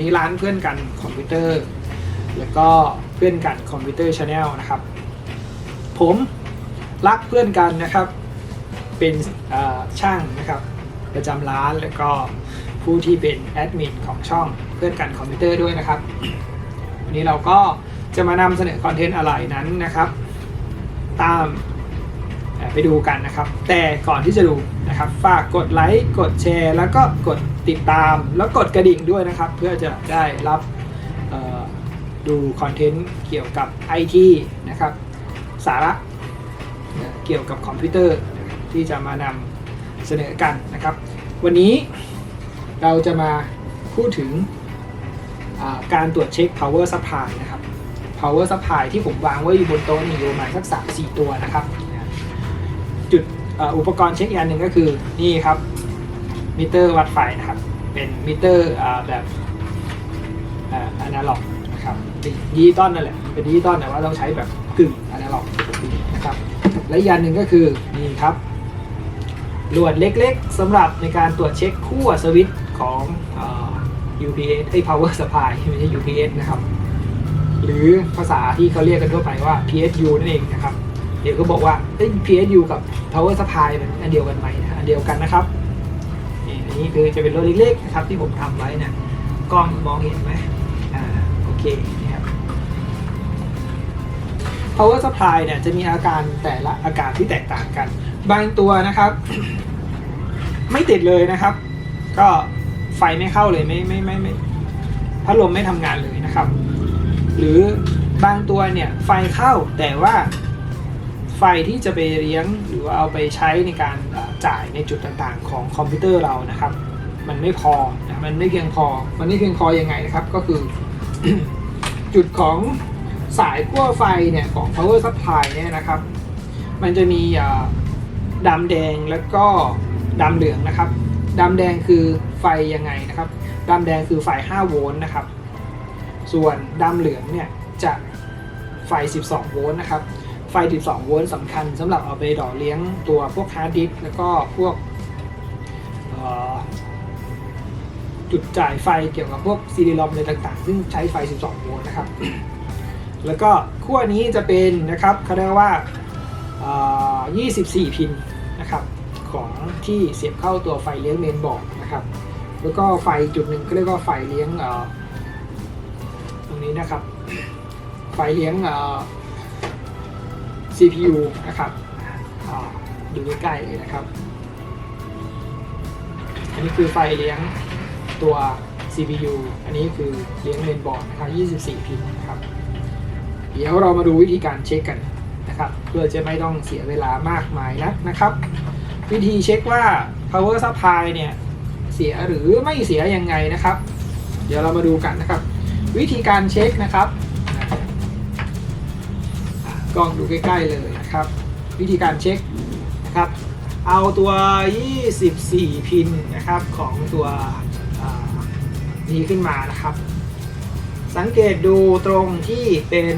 นี้ร้านเพื่อนกันคอมพิวเตอร์ แล้วก็เพื่อนกันคอมพิวเตอร์ชาแนลนะครับ ผมรักเพื่อนกันนะครับ เป็นช่างนะครับประจำร้านแล้วก็ผู้ที่เป็นแอดมินของช่องเพื่อนกันคอมพิวเตอร์ด้วยนะครับวันนี้เราก็จะมานำเสนอคอนเทนต์อะไรนั้นนะครับ ตาม ไปดูกันนะครับ แต่ก่อนที่จะดูนะครับฝากกดไลค์กดแชร์ แล้วก็กดติดตาม แล้วกดกระดิ่งด้วยนะครับ เพื่อจะได้รับดูคอนเทนต์เกี่ยวกับ IT นะครับสาระเกี่ยวกับคอมพิวเตอร์ที่จะมานำเสนอกันนะครับ วันนี้เราจะมาพูดถึงการตรวจเช็ค power supply นะครับ power supply ที่ผมวางไว้อยู่บนโต๊ะนี่อยู่ประมาณสักสามสี่ตัวนะครับ จุดอ,อุปกรณ์เช็คอีกอันหนึ่งก็คือนี่ครับมิเตอร์วัดไฟนะครับ เป็นมิเตอร์แบบอนาล็อกนะครับเป็นดิจิตอลนั่นแหละเป็นดิจิตอลแต่ว่าต้องใช้แบบกึ่งอนาล็อกนะครับและอีกอันหนึ่งก็คือนี่ครับลวดเล็กๆสำหรับในการตรวจเช็คขั้วสวิตช์ของอ UPS ไอ้ power supply ไม่ใช่ UPS นะครับ หรือภาษาที่เขาเรียกกันทั่วไปว่า PSU นั่นเองนะครับ เดี๋ยวก็บอกว่าเอ้ย PSU กับ Power Supply มันอันเดียวกันไหมนะอันเดียวกันนะครับนี่อันนี้คือจะเป็นรถเล็กๆนะครับที่ผมทำไว้นะกล้องมองเห็นไหมอ่าโอเคนี่ครับ Power Supply เนี่ยจะมีอาการแต่ละอาการที่แตกต่างกัน บางตัวนะครับ ไม่ติดเลยนะครับ ก็ไฟไม่เข้าเลยไม่ไม่ไม่ไม่พัดลมไม่ทำงานเลยนะครับ หรือบางตัวเนี่ยไฟเข้าแต่ว่า ไฟที่จะไปเลี้ยงหรือว่าเอาไปใช้ในการจ่ายในจุดต่างๆ ของคอมพิวเตอร์เรานะครับ มันไม่พอนะมันไม่เพียงพอ มันไม่เพียงพอยังไงนะครับ ก็คือ จุดของสายขั้วไฟเนี่ยของ power supply เนี่ยนะครับ มันจะมีดำแดงแล้วก็ดำเหลืองนะครับดำแดงคือไฟยังไงนะครับดำแดงคือไฟ 5 โวลต์นะครับ ส่วนดำเหลืองเนี่ยจะไฟ 12 โวลต์นะครับ ไฟ 12 โวลต์สำคัญสำหรับเอาไปหล่อเลี้ยงตัวพวกฮาร์ดดิสก์แล้วก็พวกจุดจ่ายไฟเกี่ยวกับพวกซีดีลอมอะไรต่างๆ ซึ่งใช้ไฟ 12 โวลต์นะครับ แล้วก็ขั้วนี้จะเป็นนะครับเขาเรียกว่า 24 พินนะครับของที่เสียบเข้าตัวไฟเลี้ยงเมนบอร์ดนะครับ แล้วก็ไฟจุดหนึ่งก็เรียกว่าไฟเลี้ยงตรงนี้นะครับ ไฟเลี้ยง CPU นะครับดูใกล้ๆเลยนะครับ อันนี้คือไฟเลี้ยงตัว CPU อันนี้คือเลี้ยงเมนบอร์ดนะครับ 24 พินนะครับ เดี๋ยวเรามาดูวิธีการเช็คกันนะครับ เพื่อจะไม่ต้องเสียเวลามากมายนักนะครับ วิธีเช็คว่า power supply เนี่ยเสียหรือไม่เสียยังไงนะครับ เดี๋ยวเรามาดูกันนะครับ วิธีการเช็คนะครับ ลองดูใกล้ ๆ เลยนะครับ วิธีการเช็คนะครับ เอาตัว 24 พินนะครับของตัวนี้ขึ้นมานะครับ สังเกตดูตรงที่เป็น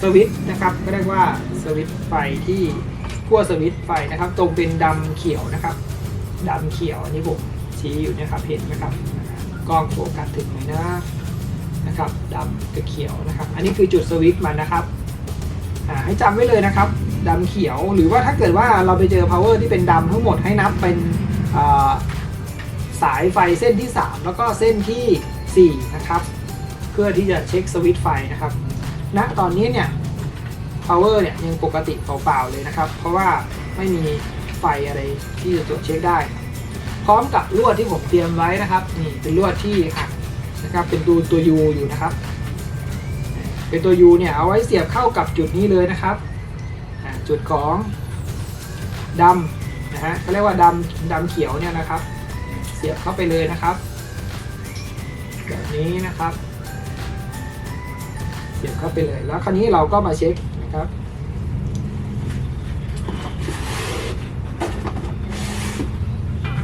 สวิตช์นะครับก็เรียกว่าสวิตช์ไฟที่ขั้วสวิตช์ไฟนะครับ ตรงเป็นดำเขียวนะครับดำเขียวอันนี้ผมชี้อยู่เนะครับเห็นไหมครับกล้องโฟกัสถึงไหมนะ นะครับดำกับเขียวนะครับ อันนี้คือจุดสวิตช์มันนะครับให้จำไว้เลยนะครับดำเขียวหรือว่าถ้าเกิดว่าเราไปเจอ power ที่เป็นดำทั้งหมดให้นับเป็นสายไฟเส้นที่ 3 แล้วก็เส้นที่ 4 นะครับ เพื่อที่จะเช็คสวิตช์ไฟนะครับณตอนนี้เนี่ย power เนี่ยยังปกติเปล่าๆเลยนะครับ เพราะว่าไม่มีไฟอะไรที่จะตรวจเช็คได้ พร้อมกับลวดที่ผมเตรียมไว้นะครับ นี่เป็นลวดที่หัก นะครับเป็นตัวตัว U อยู่นะครับ เป็นตัว U เนี่ยเอาไว้เสียบเข้ากับจุดนี้เลยนะครับจุดของดำนะฮะเขาเรียกว่าดำดำเขียวเนี่ยนะครับ เสียบเข้าไปเลยนะครับ แบบนี้นะครับ เสียบเข้าไปเลยแล้วคราวนี้เราก็มาเช็คนะครับ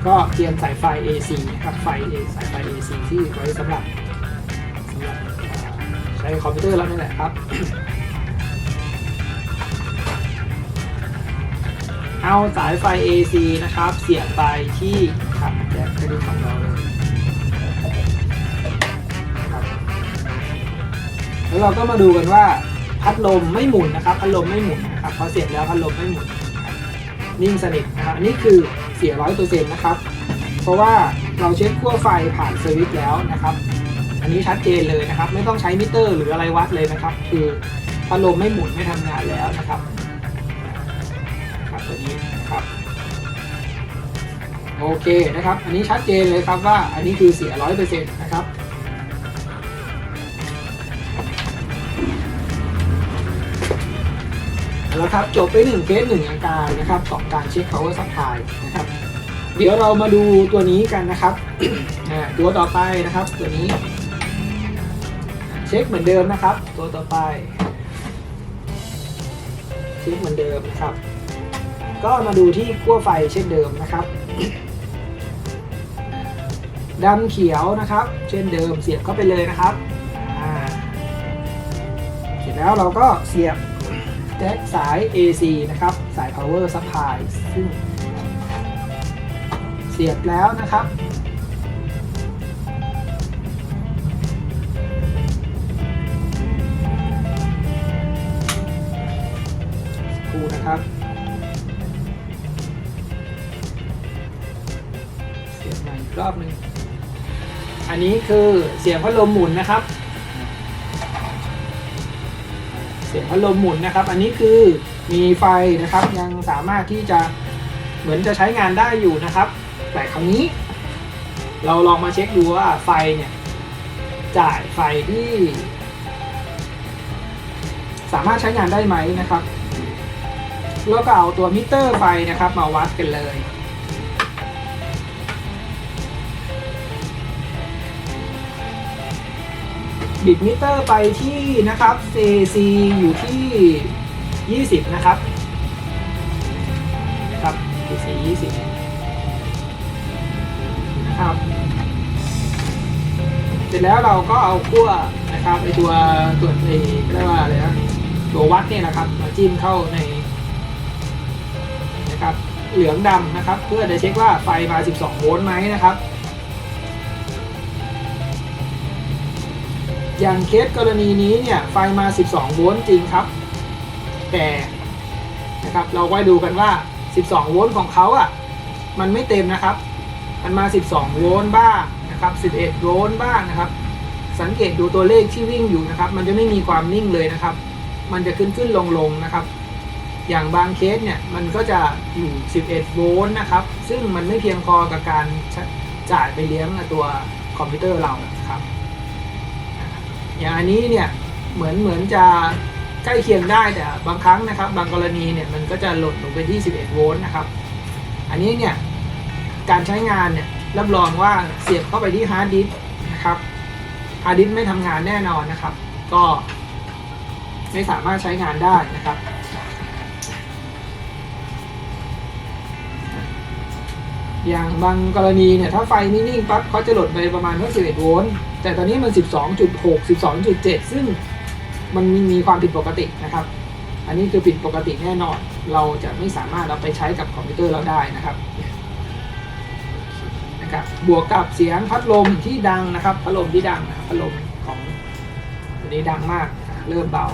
ก็เตรียมสายไฟ AC นะครับไฟ A สายไฟ AC ที่ไว้สำหรับใช้คอมพิวเตอร์แล้วนี่แหละครับ เอาสายไฟ AC นะครับ เสียบไปที่ขับแจ็คเครดิตของเราเลยแล้วเราก็มาดูกันว่าพัดลมไม่หมุนนะครับ พัดลมไม่หมุนนะครับพอเสียบแล้วพัดลมไม่หมุน นิ่งสนิทนะครับอันนี้คือ สียร้อยเปอร์เซ็นต์นะครับ เพราะว่าเราเช็คขั้วไฟผ่านสวิตช์แล้วนะครับ อันนี้ชัดเจนเลยนะครับ ไม่ต้องใช้มิเตอร์หรืออะไรวัดเลยนะครับ คือพัดลมไม่หมุนไม่ทำงานแล้วนะครับครับตัวนี้นะครับโอเคนะครับ อันนี้ชัดเจนเลยครับว่าอันนี้คือเสียร้อยเปอร์เซ็นต์นะครับ แล้วครับจบไปหนึ่งเคสหนึ่งอาการนะครับของการเช็ค power supply นะครับ เดี๋ยวเรามาดูตัวนี้กันนะครับตัวต่อไปนะครับ ตัวนี้ เช็คเหมือนเดิมนะครับ ตัวต่อไป เช็คเหมือนเดิมนะครับ ก็มาดูที่ขั้วไฟเช่นเดิมนะครับดำเขียวนะครับ เช่นเดิมเสียบเข้าไปเลยนะครับเสร็จแล้วเราก็เสียบ แจ็คสาย AC นะครับ สาย power supply ซึ่งเสียบแล้วนะครับครูนะครับ เสียบใหม่อีกรอบหนึ่งอันนี้คือเสียงพัดลมหมุนนะครับ พัดลมหมุนนะครับ อันนี้คือมีไฟนะครับยังสามารถที่จะเหมือนจะใช้งานได้อยู่นะครับ แต่คราวนี้ เราลองมาเช็คดูว่าไฟเนี่ย จ่ายไฟที่ สามารถใช้งานได้ไหมนะครับ แล้วก็เอาตัวมิเตอร์ไฟนะครับ มาวัดกันเลย บิดมิเตอร์ไปที่นะครับ CC อยู่ที่ 20 นะครับ ครับ CC 20นะครับ เสร็จแล้วเราก็เอาขั้วนะครับไอตัวตัวเอเรียกว่าอะไรนะตัววัดเนี่ยนะครับมาจิ้มเข้าในนะครับเหลืองดำนะครับ เพื่อจะเช็คว่าไฟมา 12 โวลต์ไหมนะครับ อย่างเคสกรณีนี้เนี่ยไฟมา 12 โวลต์จริงครับ แต่นะครับเราไว้ดูกันว่า 12 โวลต์ของเขาอะมันไม่เต็มนะครับ มันมา 12 โวลต์บ้างนะครับ 11 โวลต์บ้างนะครับ สังเกตดูตัวเลขที่วิ่งอยู่นะครับ มันจะไม่มีความนิ่งเลยนะครับ มันจะขึ้นขึ้นลงลงนะครับ อย่างบางเคสเนี่ยมันก็จะอยู่ 11 โวลต์นะครับ ซึ่งมันไม่เพียงพอกับการจ่ายไปเลี้ยงตัวคอมพิวเตอร์เรานะครับ อย่างอันนี้เนี่ยเหมือนเหมือนจะใกล้เคียงได้แต่บางครั้งนะครับ บางกรณีเนี่ยมันก็จะหล่นลงไปที่ 11 โวลต์นะครับ อันนี้เนี่ยการใช้งานเนี่ยรับรองว่าเสียบเข้าไปที่ฮาร์ดดิสนะครับฮาร์ดดิสไม่ทำงานแน่นอนนะครับ ก็ไม่สามารถใช้งานได้นะครับ อย่างบางกรณีเนี่ยถ้าไฟนิ่งๆปั๊บเขาจะหล่นไปประมาณแค่11โวลต์แต่ตอนนี้มัน 12.6 12.7 ซึ่งมันมีมีความผิดปกตินะครับ อันนี้คือผิดปกติแน่นอน เราจะไม่สามารถเอาไปใช้กับคอมพิวเตอร์เราได้นะครับนะครับบวกกับเสียงพัดลมที่ดังนะครับ พัดลมที่ดังนะครับพัดลมของตัวนี้ดังมากเริ่มเบา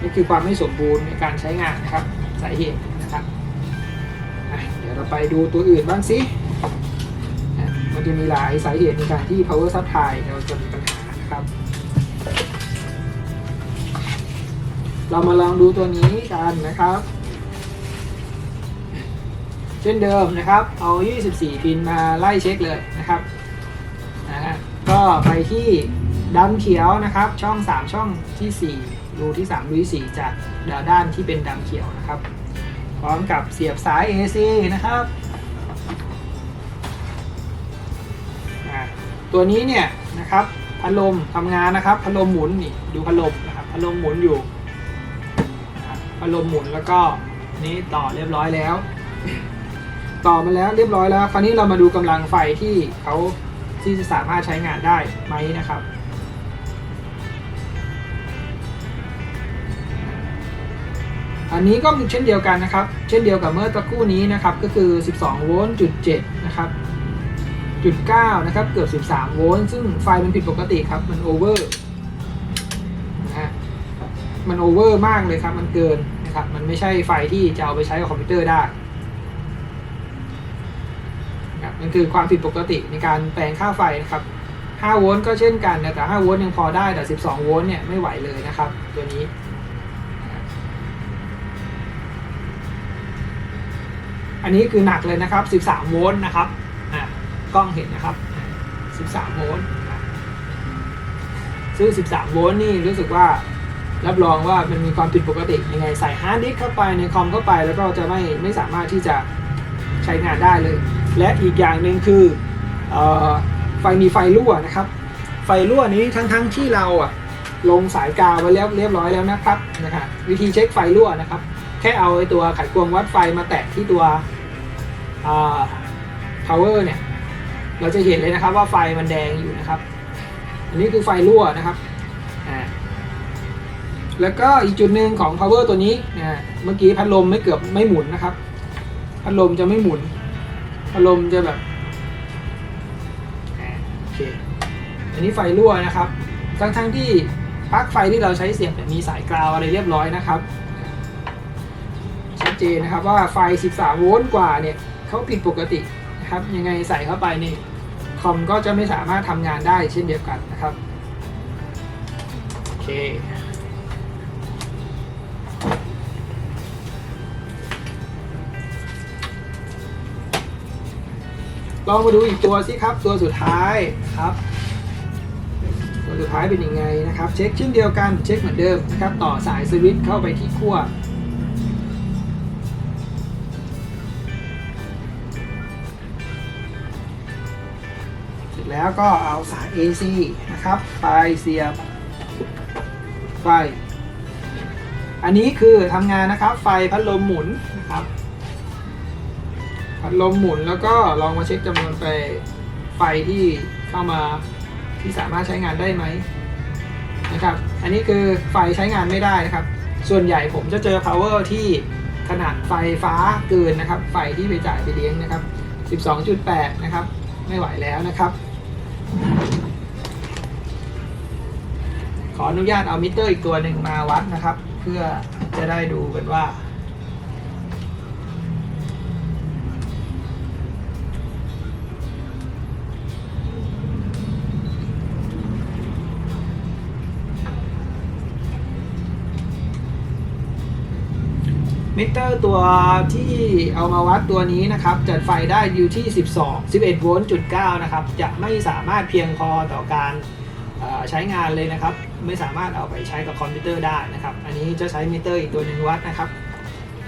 นี่คือความไม่สมบูรณ์ในการใช้งานนะครับสาเหตุ ดี๋ยวเราไปดูตัวอื่นบ้างสิมันจะมีหลายสาเหตุในการที่ power supply เราจะมีปัญหานะครับ เรามาลองดูตัวนี้กันนะครับ เช่นเดิมนะครับ เอา 24 พินมาไล่เช็คเลยนะครับนะก็ไปที่ดำเขียวนะครับ ช่อง 3 ช่องทีสี่ 4 รูที่3รูที่4จากด้านที่เป็นดำเขียวนะครับ พร้อมกับเสียบสาย AC นะครับตัวนี้เนี่ยนะครับพัดลมทำงานนะครับพัดลมหมุนนี่ดูพัดลมนะครับพัดลมหมุนอยู่พัดลมหมุนแล้วก็นี้ต่อเรียบร้อยแล้ว ต่อมาแล้วเรียบร้อยแล้ว คราวนี้เรามาดูกำลังไฟที่เขาที่จะสามารถใช้งานได้ไหมนะครับ อันนี้ก็เช่นเดียวกันนะครับ เช่นเดียวกับเมื่อตะกครู่นี้นะครับ ก็คือ 12 โวลต์จุด7นะครับจุด9นะครับ เกือบ 13 โวลต์ ซึ่งไฟมันผิดปกติครับ มันโอเวอร์นะฮะ มันโอเวอร์มากเลยครับ มันเกินนะครับ มันไม่ใช่ไฟที่จะเอาไปใช้กับคอมพิวเตอร์ได้นะครับมันคือความผิดปกติในการแปลงค่าไฟนะครับ 5 โวลต์ก็เช่นกันนะแต่ 5 โวลต์ยังพอได้ แต่ 12 โวลต์เนี่ยไม่ไหวเลยนะครับ ตัวนี้ อันนี้คือหนักเลยนะครับ 13 โวลต์นะครับอะกล้องเห็นนะครับ 13 โวลต์ซึ่ง 13 โวลต์นี่รู้สึกว่ารับรองว่ามันมีความผิดปกติยังไงใส่ฮาร์ดดิสก์เข้าไปในคอมเข้าไปแล้วก็จะไม่ไม่สามารถที่จะใช้งานได้เลย และอีกอย่างหนึ่งคือออไฟมีไฟรั่วนะครับ ไฟรั่วนี้ทั้งทั้งๆที่เราอะลงสายกาวไว้แล้วเรียบร้อยแล้วนะครับนะครับวิธีเช็คไฟรั่วนะครับ แค่เอาไอ้ตัวไขควงวัดไฟมาแตะที่ตัว power เนี่ย เราจะเห็นเลยนะครับว่าไฟมันแดงอยู่นะครับ อันนี้คือไฟรั่วนะครับ แล้วก็อีกจุดหนึ่งของ power ตัวนี้นะเมื่อกี้พัดลมไม่เกือบไม่หมุนนะครับ พัดลมจะไม่หมุน พัดลมจะแบบโอเค อันนี้ไฟรั่วนะครับ ทั้งๆที่ปลั๊กไฟที่เราใช้เสียบเนี่ยมีสายกราวอะไรเรียบร้อยนะครับ เจนนะครับว่าไฟ 13 โวลต์กว่าเนี่ยเขาผิดปกตินะครับยังไงใส่เข้าไปนี่คอมก็จะไม่สามารถทำงานได้เช่นเดียวกันนะครับโอเคลองมาดูอีกตัวสิครับ ตัวสุดท้ายครับ ตัวสุดท้ายเป็นยังไงนะครับ เช็คเช่นเดียวกันเช็คเหมือนเดิมนะครับ ต่อสายสวิตช์เข้าไปที่ขั้ว แล้วก็เอาสาย AC นะครับ ไปเสียบไฟ อันนี้คือทำงานนะครับ ไฟพัดลมหมุนนะครับ พัดลมหมุนแล้วก็ลองมาเช็คจำนวนไฟไฟที่เข้ามาที่สามารถใช้งานได้ไหมนะครับ อันนี้คือไฟใช้งานไม่ได้นะครับ ส่วนใหญ่ผมจะเจอ power ที่ขนาดไฟฟ้าเกินนะครับ ไฟที่ไปจ่ายไปเลี้ยงนะครับ 12.8 นะครับ ไม่ไหวแล้วนะครับ ขออนุญาตเอามิเตอร์อีกตัวหนึ่งมาวัดนะครับ เพื่อจะได้ดูกันว่า มิเตอร์ตัวที่เอามาวัดตัวนี้นะครับ จัดไฟได้อยู่ที่ 12 11โวลต์จุด9นะครับ จะไม่สามารถเพียงพอต่อการใช้งานเลยนะครับ ไม่สามารถเอาไปใช้กับคอมพิวเตอร์ได้นะครับ อันนี้จะใช้มิเตอร์อีกตัวหนึ่งวัดนะครับ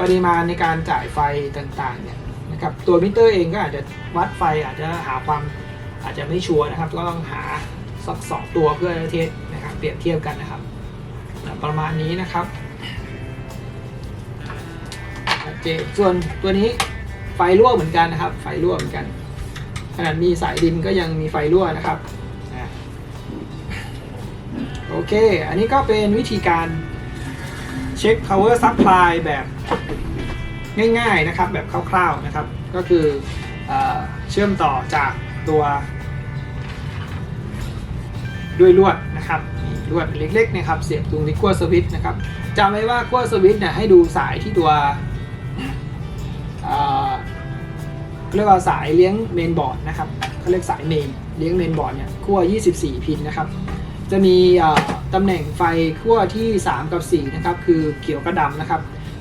ปริมาณในการจ่ายไฟต่างๆเนี่ยนะครับตัวมิเตอร์เองก็อาจจะวัดไฟอาจจะหาความอาจจะไม่ชัวร์นะครับ ก็ต้องหาสักสองตัวเพื่อเทียบนะครับเปรียบเทียบกันนะครับ ประมาณนี้นะครับ เจส่วนตัวนี้ไฟรั่วเหมือนกันนะครับ ไฟรั่วเหมือนกัน ขนาดมีสายดินก็ยังมีไฟรั่วนะครับโอเค อันนี้ก็เป็นวิธีการเช็ค power supply แบบง่ายๆนะครับ แบบคร่าวๆนะครับ ก็คือเอเชื่อมต่อจากตัวด้วยลวดนะครับลวดเล็กๆนะครับเสียบตรงที่ขั้วสวิตช์นะครับจำไว้ว่าขั้วสวิตช์เนี่ยให้ดูสายที่ตัว เรียกว่าสายเลี้ยงเมนบอร์ดนะครับเขาเรียกสายเมนเลี้ยงเมนบอร์ดเนี่ยขั้ว 24 พินนะครับ จะมีตำแหน่งไฟขั้วที่ 3 กับ 4 นะครับ คือเขียวกับดำนะครับ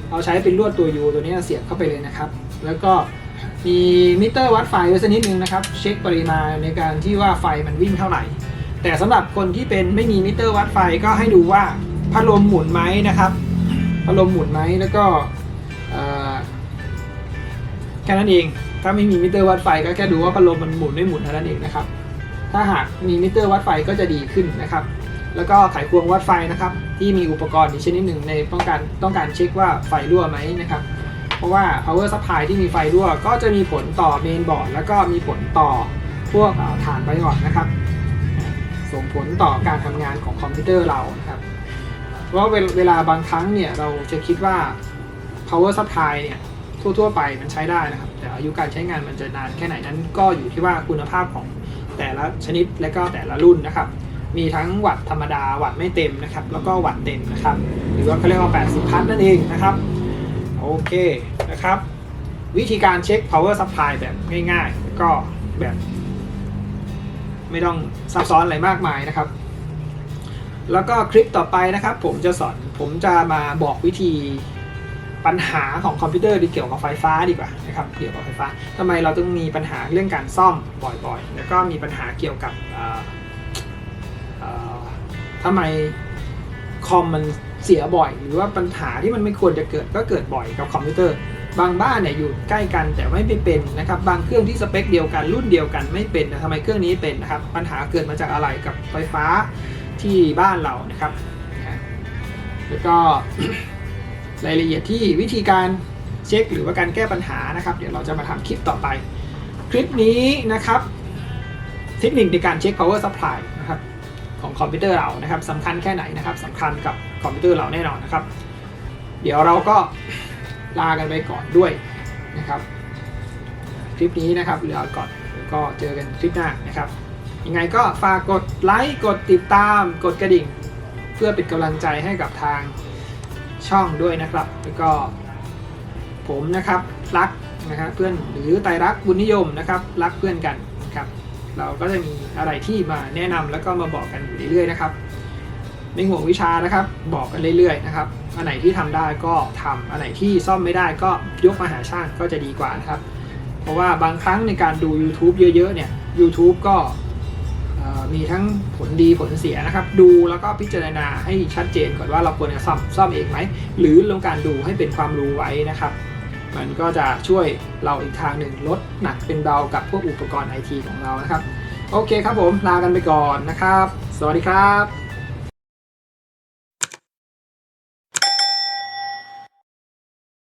เราใช้เป็นลวดตัว U ตัวนี้เสียบเข้าไปเลยนะครับ แล้วก็มีมิเตอร์วัดไฟไว้สักนิดนึงนะครับ เช็คปริมาณในการที่ว่าไฟมันวิ่งเท่าไหร่ แต่สำหรับคนที่เป็นไม่มีมิเตอร์วัดไฟก็ให้ดูว่าพัดลมหมุนไหมนะครับพัดลมหมุนไหมแล้วก็ ค่นั้นเอง ถ้าไม่มีมิเตอร์วัดไฟก็แค่ดูว่าพัดลมมันหมุนไม่หมุนเท่านั้นเองนะครับ ถ้าหากมีมิเตอร์วัดไฟก็จะดีขึ้นนะครับ แล้วก็ไขควงวัดไฟนะครับ ที่มีอุปกรณ์อีกชนิดหนึ่งในต้องการต้องการเช็คว่าไฟรั่วไหมนะครับ เพราะว่า power supply ที่มีไฟรั่ว ก็จะมีผลต่อเมนบอร์ดแล้วก็มีผลต่อพวกฐานไฟอ่อนนะครับ ส่งผลต่อการทำงานของคอมพิวเตอร์เรานะครับเพราะว่าเวลาบางครั้งเนี่ยเราจะคิดว่า power supply เนี่ย ทั่ว ๆ ไปมันใช้ได้นะครับ แต่อายุการใช้งานมันจะนานแค่ไหนนั้นก็อยู่ที่ว่าคุณภาพของแต่ละชนิดและก็แต่ละรุ่นนะครับ มีทั้งวัตธรรมดาวัตไม่เต็มนะครับ แล้วก็วัตเต็มนะครับ หรือว่าเขาเรียกว่า 80 พัทนั่นเองนะครับ โอเคนะครับ วิธีการเช็ค power supply แบบง่ายๆ ก็แบบ ไม่ต้องซับซ้อนอะไรมากมายนะครับ แล้วก็คลิปต่อไปนะครับ ผมจะสอนผมจะมาบอกวิธี ปัญหาของคอมพิวเตอร์ที่เกี่ยวกับไฟฟ้าดีกว่านะครับเกี่ยวกับไฟฟ้าทำไมเราต้องมีปัญหาเรื่องการซ่อมบ่อยๆ แล้วก็มีปัญหาเกี่ยวกับเอ่อเอ่อทำไมคอมมันเสียบ่อย หรือว่าปัญหาที่มันไม่ควรจะเกิดก็เกิดบ่อยกับคอมพิวเตอร์ บางบ้านเนี่ยอยู่ใกล้กันแต่ไม่เป็นนะครับ บางเครื่องที่สเปคเดียวกันรุ่นเดียวกันไม่เป็นนะทำไมเครื่องนี้เป็นนะครับ ปัญหาเกิดมาจากอะไรกับไฟฟ้าที่บ้านเรานะครับแล้วก็ รายละเอียดที่วิธีการเช็คหรือว่าการแก้ปัญหานะครับ เดี๋ยวเราจะมาทำคลิปต่อไป คลิปนี้นะครับ เทคนิคในการเช็ค power supply นะครับของคอมพิวเตอร์เรานะครับสำคัญแค่ไหนนะครับสำคัญกับคอมพิวเตอร์เราแน่นอนนะครับ เดี๋ยวเราก็ลากันไปก่อนด้วยนะครับ คลิปนี้นะครับเหลือก่อนก็เจอกันคลิปหน้านะครับ ยังไงก็ฝากกดไลค์กดติดตามกดกระดิ่ง เพื่อเป็นกำลังใจให้กับทาง ช่องด้วยนะครับ แล้วก็ผมนะครับรักนะครับเพื่อนหรือไตรรักบุญนิยมนะครับรักเพื่อนกันนะครับ เราก็จะมีอะไรที่มาแนะนำแล้วก็มาบอกกันอยู่เรื่อยๆนะครับไม่ห่วงวิชานะครับ บอกกันเรื่อยๆนะครับอันไหนที่ทำได้ก็ทำอันไหนที่ซ่อมไม่ได้ก็ยกมาหาช่างก็จะดีกว่านะครับ เพราะว่าบางครั้งในการดู YouTube เยอะๆเนี่ย YouTube ก็ มีทั้งผลดีผลเสียนะครับ ดูแล้วก็พิจารณาให้ชัดเจนก่อนว่าเราควรจะซ่อมซ่อมเองไหม หรือลงการดูให้เป็นความรู้ไว้นะครับ มันก็จะช่วยเราอีกทางหนึ่งลดหนักเป็นเบากับพวกอุปกรณ์ไอทีของเรานะครับ โอเคครับผมลากันไปก่อนนะครับ สวัสดีครับ